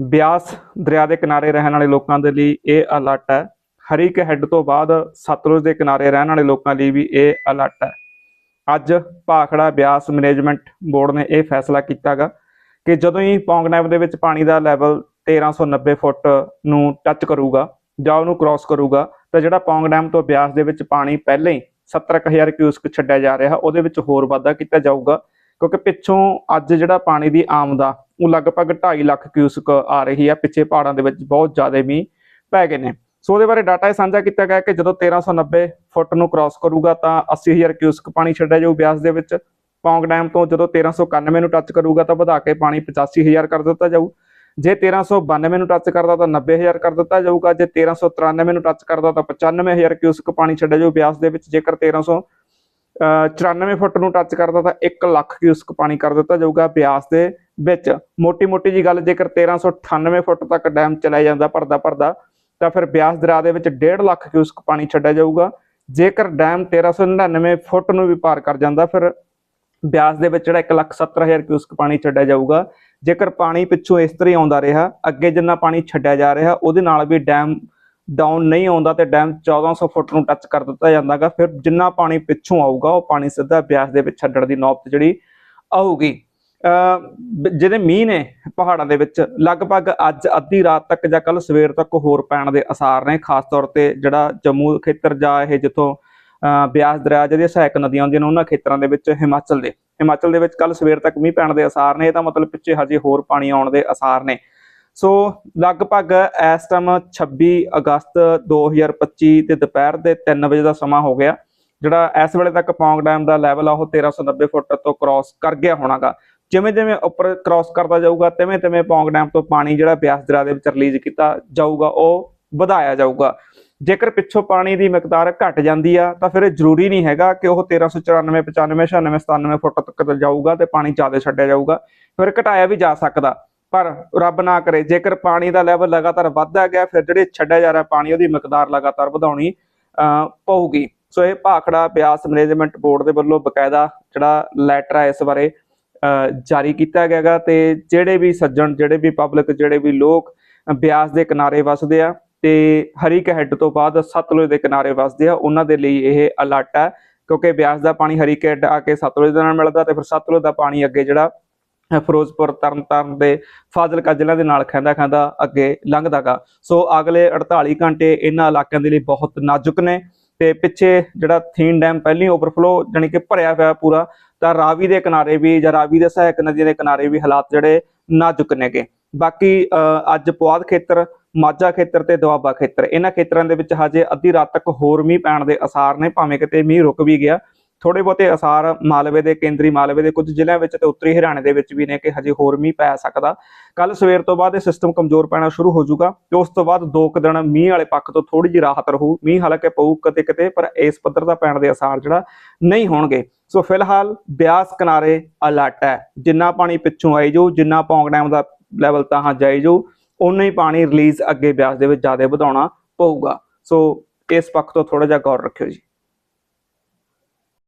ਬਿਆਸ ਦਰਿਆ ਦੇ ਕਿਨਾਰੇ ਰਹਿਣ ਵਾਲੇ ਲੋਕਾਂ ਦੇ ਲਈ ਇਹ ਅਲਰਟ ਹੈ। ਹਰੀਕ ਹੈੱਡ ਤੋਂ ਬਾਅਦ ਸਤਲੁਜ ਦੇ ਕਿਨਾਰੇ ਰਹਿਣ ਵਾਲੇ ਲੋਕਾਂ ਲਈ ਵੀ ਇਹ ਅਲਰਟ ਹੈ। ਅੱਜ ਭਾਖੜਾ ਬਿਆਸ ਮੈਨੇਜਮੈਂਟ ਬੋਰਡ ਨੇ ਇਹ ਫੈਸਲਾ ਕੀਤਾਗਾ ਕਿ ਜਦੋਂ ਹੀ ਪੌਂਗ ਨੈਬ ਦੇ ਵਿੱਚ ਪਾਣੀ ਦਾ ਲੈਵਲ 1390 ਫੁੱਟ ਨੂੰ ਟੱਚ ਕਰੂਗਾ ਜਾਂ ਉਹਨੂੰ ਕ੍ਰਾਸ ਕਰੂਗਾ, ਤਾਂ ਜਿਹੜਾ ਪੌਂਗ ਡੈਮ ਤੋਂ ਬਿਆਸ ਦੇ ਵਿੱਚ ਪਾਣੀ ਪਹਿਲਾਂ ਹੀ 70000 ਕਿਊਸਕ ਛੱਡਿਆ ਜਾ ਰਿਹਾ, ਉਹਦੇ ਵਿੱਚ ਹੋਰ ਵਾਧਾ ਕੀਤਾ ਜਾਊਗਾ। ਕਿਉਂਕਿ ਪਿੱਛੋਂ ਅੱਜ ਜਿਹੜਾ ਪਾਣੀ ਦੀ ਆਮਦਾ ਉਹ ਲਗਭਗ 2.5 ਲੱਖ ਕਿਊਸਕ ਆ ਰਹੀ ਹੈ, ਪਿੱਛੇ ਪਹਾੜਾਂ ਦੇ ਵਿੱਚ ਬਹੁਤ ਜ਼ਿਆਦਾ ਮੀਂਹ ਪੈ ਗਏ ਨੇ। ਸੋ ਉਹਦੇ ਬਾਰੇ ਡਾਟਾ ਇਹ ਸਾਂਝਾ ਕੀਤਾ ਗਿਆ ਕਿ ਜਦੋਂ 1390 ਫੁੱਟ ਨੂੰ ਕ੍ਰਾਸ ਕਰੂਗਾ ਤਾਂ 80000 ਕਿਊਸਕ ਪਾਣੀ ਛੱਡਿਆ ਜਾਊ ਬਿਆਸ ਦੇ ਵਿੱਚ। ਪੌਂਗ ਡੈਮ ਤੋਂ ਜਦੋਂ 1391 ਨੂੰ ਟੱਚ ਕਰੂਗਾ ਤਾਂ ਵਧਾ ਕੇ ਪਾਣੀ 85000 ਕਰ ਦਿੱਤਾ ਜਾਊ। ਜੇ 1392 ਨੂੰ ਟੱਚ ਕਰਦਾ ਤਾਂ 90000 ਕਰ ਦਿੱਤਾ ਜਾਊਗਾ। ਜੇ 1393 ਨੂੰ ਟੱਚ ਕਰਦਾ ਤਾਂ 95000 ਕਿਊਸਕ ਪਾਣੀ ਛੱਡਿਆ ਜਾਊ ਬਿਆਸ ਦੇ ਵਿੱਚ। ਜੇਕਰ 1300 ਅਹ 94 ਫੁੱਟ ਨੂੰ ਟੱਚ ਕਰਦਾ ਤਾਂ 1 ਲੱਖ ਕਿਊਸਕ ਪਾਣੀ ਕਰ ਦਿੱਤਾ ਜਾਊਗਾ ਬਿਆਸ ਦੇ ਵਿੱਚ। ਮੋਟੀ-ਮੋਟੀ ਜੀ ਗੱਲ, ਜੇਕਰ 1398 ਫੁੱਟ ਤੱਕ ਡੈਮ ਚਲਾ ਜਾਂਦਾ ਭਰਦਾ ਭਰਦਾ ਤਾਂ ਫਿਰ ਬਿਆਸ ਦਰਿਆ ਦੇ ਵਿੱਚ 1.5 ਲੱਖ ਕਿਊਸਕ ਪਾਣੀ ਛੱਡਿਆ ਜਾਊਗਾ। ਜੇਕਰ ਡੈਮ 1399 ਫੁੱਟ ਨੂੰ ਵੀ ਪਾਰ ਕਰ ਜਾਂਦਾ, ਫਿਰ ਬਿਆਸ ਦੇ ਵਿੱਚ ਜਿਹੜਾ 170000 ਕਿਊਸਕ ਪਾਣੀ ਛੱਡਿਆ ਜਾਊਗਾ। ਜੇਕਰ ਪਾਣੀ ਪਿੱਛੋਂ ਇਸ ਤਰ੍ਹਾਂ ਹੀ ਆਉਂਦਾ ਰਿਹਾ, ਅੱਗੇ ਜਿੰਨਾ ਪਾਣੀ ਛੱਡਿਆ ਜਾ ਰਿਹਾ, ਉਹਦੇ ਨਾਲ ਵੀ ਡੈਮ ਡਾਊਨ ਨਹੀਂ ਆਉਂਦਾ ਤੇ ਡੈਮ 1400 ਫੁੱਟ ਨੂੰ ਟੱਚ ਕਰ ਦਿੱਤਾ ਜਾਂਦਾਗਾ, ਫਿਰ ਜਿੰਨਾ ਪਾਣੀ ਪਿੱਛੋਂ ਆਊਗਾ, ਉਹ ਪਾਣੀ ਸਿੱਧਾ ਬਿਆਸ ਦੇ ਵਿੱਚ ਛੱਡਣ ਦੀ ਨੌਬਤ ਜਿਹੜੀ ਆਊਗੀ। ਜਿਹੜੇ ਮੀਂਹ ਨੇ ਪਹਾੜਾਂ ਦੇ ਵਿੱਚ, ਲਗਭਗ ਅੱਜ ਅੱਧੀ ਰਾਤ ਤੱਕ ਜਾਂ ਕੱਲ ਸਵੇਰ ਤੱਕ ਹੋਰ ਪੈਣ ਦੇ ਅਸਾਰ ਨੇ, ਖਾਸ ਤੌਰ ਤੇ ਜਿਹੜਾ ਜੰਮੂ ਖੇਤਰ ਜਾਂ ਇਹ ਜਿੱਥੋਂ ਬਿਆਸ ਦਰਿਆ ਜਿਹੜੀਆਂ ਸਹਾਇਕ ਨਦੀਆਂ ਆਉਂਦੀਆਂ ਨੇ, ਉਹਨਾਂ ਖੇਤਰਾਂ ਦੇ ਵਿੱਚ ਹਿਮਾਚਲ ਦੇ। ਹਿਮਾਚਲ ਦੇ ਵਿੱਚ ਕੱਲ ਸਵੇਰ ਤੱਕ ਮੀਂਹ ਪੈਣ ਦੇ ਅਸਾਰ ਨੇ, ਇਹਦਾ ਮਤਲਬ ਪਿੱਛੇ ਹਜੇ ਹੋਰ ਪਾਣੀ ਆਉਣ ਦੇ ਅਸਾਰ ਨੇ। ਸੋ ਲਗਭਗ ਇਸ ਟਾਈਮ 26 ਅਗਸਤ 2025 ਦੇ ਦੁਪਹਿਰ ਦੇ 3 ਵਜੇ ਦਾ ਸਮਾਂ ਹੋ ਗਿਆ, ਜਿਹੜਾ ਇਸ ਵੇਲੇ ਤੱਕ ਪੌਂਗ ਡੈਮ ਦਾ ਲੈਵਲ ਆ ਉਹ 1390 ਫੁੱਟ ਤੋਂ ਕ੍ਰਾਸ ਕਰ ਗਿਆ ਹੋਣਾਗਾ। ਜਿਵੇਂ ਜਿਵੇਂ ਉੱਪਰ ਕ੍ਰਾਸ ਕਰਦਾ ਜਾਊਗਾ, ਤਿਵੇਂ ਤਿਵੇਂ ਪੌਂਗ ਡੈਮ ਤੋਂ ਪਾਣੀ ਜਿਹੜਾ ਬਿਆਸ ਦਰਿਆ ਦੇ ਵਿੱਚ ਰਿਲੀਜ਼ ਕੀਤਾ ਜਾਊਗਾ, ਉਹ ਵਧਾਇਆ ਜਾਊਗਾ। ਜੇਕਰ ਪਿੱਛੋਂ ਪਾਣੀ ਦੀ ਮਿਕਦਾਰ ਘਟ ਜਾਂਦੀ ਆ, ਤਾਂ ਫਿਰ ਇਹ ਜ਼ਰੂਰੀ ਨਹੀਂ ਹੈਗਾ ਕਿ ਉਹ 1394 95 96 97 ਫੁੱਟ ਤੱਕ ਜਾਊਗਾ ਤੇ ਪਾਣੀ ਜ਼ਿਆਦਾ ਛੱਡਿਆ ਜਾਊਗਾ। ਫਿਰ ਘਟਾਇਆ ਵੀ ਜਾ ਸਕਦਾ। ਪਰ ਰੱਬ ਨਾ ਕਰੇ, ਜੇਕਰ ਪਾਣੀ ਦਾ ਲੈਵਲ ਲਗਾਤਾਰ ਵੱਧਦਾ ਗਿਆ, ਫਿਰ ਜਿਹੜੇ ਛੱਡਿਆ ਜਾ ਰਿਹਾ ਪਾਣੀ, ਉਹਦੀ ਮਿਕਦਾਰ ਲਗਾਤਾਰ ਵਧਾਉਣੀ ਪਊਗੀ। ਸੋ ਇਹ ਭਾਖੜਾ ਬਿਆਸ ਮੈਨੇਜਮੈਂਟ ਬੋਰਡ ਦੇ ਵੱਲੋਂ ਬਕਾਇਦਾ ਜਿਹੜਾ ਲੈਟਰ ਹੈ ਇਸ ਬਾਰੇ ਜਾਰੀ ਕੀਤਾ ਗਿਆਗਾ ਤੇ ਜਿਹੜੇ ਵੀ ਸੱਜਣ, ਜਿਹੜੇ ਵੀ ਪਬਲਿਕ ਜਿਹੜੇ ਵੀ ਲੋਕ ਬਿਆਸ ਦੇ ਕਿਨਾਰੇ ਵਸਦੇ ਆ ਤੇ ਹਰੀਕ ਹੈੱਡ ਤੋਂ ਬਾਅਦ ਸਤਲੁਜ ਦੇ ਕਿਨਾਰੇ ਵਸਦੇ ਆ, ਉਹਨਾਂ ਦੇ ਲਈ ਇਹ ਅਲਰਟ ਹੈ ਕਿਉਂਕਿ ਬਿਆਸ ਦਾ ਪਾਣੀ ਹਰੀਕ ਹੈੱਡ ਆ ਕੇ ਸਤਲੁਜ ਦੇ ਨਾਲ ਮਿਲਦਾ ਤੇ ਫਿਰ ਸਤਲੁਜ ਦਾ ਪਾਣੀ ਅੱਗੇ ਜਿਹੜਾ ਫਿਰੋਜ਼ਪੁਰ, ਤਰਨਤਾਰਨ ਦੇ ਫਾਜ਼ਿਲਕਾ ਜ਼ਿਲ੍ਹਾ ਦੇ ਨਾਲ ਖਾਂਦਾ ਖਾਂਦਾ ਅੱਗੇ ਲੰਘਦਾਗਾ। ਸੋ ਅਗਲੇ 48 ਘੰਟੇ ਇਹਨਾਂ ਇਲਾਕਿਆਂ ਦੇ ਲਈ ਬਹੁਤ ਨਾਜ਼ੁਕ ਨੇ ਤੇ ਪਿੱਛੇ ਜਿਹੜਾ ਥੀਨ ਡੈਮ ਪਹਿਲੀ ਓਵਰਫਲੋ ਜਾਣੀ ਕਿ ਭਰਿਆ ਹੋਇਆ ਪੂਰਾ, ਤਾਂ ਰਾਵੀ ਦੇ ਕਿਨਾਰੇ ਵੀ ਜਾਂ ਰਾਵੀ ਦੇ ਸਹਾਇਕ ਨਦੀਆਂ ਦੇ ਕਿਨਾਰੇ ਵੀ ਹਾਲਾਤ ਜਿਹੜੇ ਨਾਜ਼ੁਕ ਨੇਗੇ। ਬਾਕੀ ਅੱਜ ਪੁਆਧ ਖੇਤਰ, ਮਾਝਾ ਖੇਤਰ ਤੇ ਦੁਆਬਾ ਖੇਤਰ, ਇਹਨਾਂ ਖੇਤਰਾਂ ਦੇ ਵਿੱਚ ਹਜੇ ਅੱਧੀ ਰਾਤ ਤੱਕ ਹੋਰ ਮੀਂਹ ਪੈਣ ਦੇ ਅਸਾਰ ਨੇ, ਭਾਵੇਂ ਕਿਤੇ ਮੀਂਹ ਰੁਕ ਵੀ ਗਿਆ ਥੋੜੇ ਬਹੁਤੇ ਅਸਾਰ ਮਾਲਵੇ ਦੇ, ਕੇਂਦਰੀ ਮਾਲਵੇ ਦੇ ਕੁਝ ਜ਼ਿਲ੍ਹਿਆਂ ਵਿੱਚ ਤੇ ਉੱਤਰੀ ਹਰਿਆਣੇ ਦੇ ਵਿੱਚ ਵੀ ਨੇ ਕਿ ਹਜੇ ਹੋਰ ਮੀਂਹ ਪੈ ਸਕਦਾ। ਕੱਲ ਸਵੇਰ ਤੋਂ ਬਾਅਦ ਇਹ ਸਿਸਟਮ ਕਮਜ਼ੋਰ ਪੈਣਾ ਸ਼ੁਰੂ ਹੋ ਜਾਊਗਾ ਤੇ ਉਸ ਤੋਂ ਬਾਅਦ ਦੋ ਕੁ ਦਿਨ ਮੀਂਹ ਵਾਲੇ ਪੱਖ ਤੋਂ ਥੋੜੀ ਜਿਹੀ ਰਾਹਤ ਰਹੂ। ਮੀਂਹ ਹਾਲਾਂਕਿ ਪਊ ਕਦੇ ਕਿਤੇ, ਪਰ ਇਸ ਪੱਧਰ ਦਾ ਪੈਣ ਦੇ ਅਸਾਰ ਜਿਹੜਾ ਨਹੀਂ ਹੋਣਗੇ। ਸੋ ਫਿਲਹਾਲ ਬਿਆਸ ਕਿਨਾਰੇ ਅਲਰਟ ਹੈ। ਜਿੰਨਾ ਪਾਣੀ ਪਿੱਛੋਂ ਆਈ ਜਾਊ, ਜਿੰਨਾ ਪੌਂਗ ਡੈਮ ਦਾ ਲੈਵਲ ਤਾਂ ਜਾਈ ਜਾਊ ਉਨਾ ਹੀ ਪਾਣੀ ਰਿਲੀਜ਼ ਅੱਗੇ ਬਿਆਸ ਦੇ ਵਿੱਚ ਜ਼ਿਆਦਾ ਵਧਾਉਣਾ ਪਊਗਾ। ਸੋ ਇਸ ਪੱਖ ਤੋਂ ਥੋੜਾ ਜਿਹਾ ਗੌਰ ਰੱਖਿਓ ਜੀ।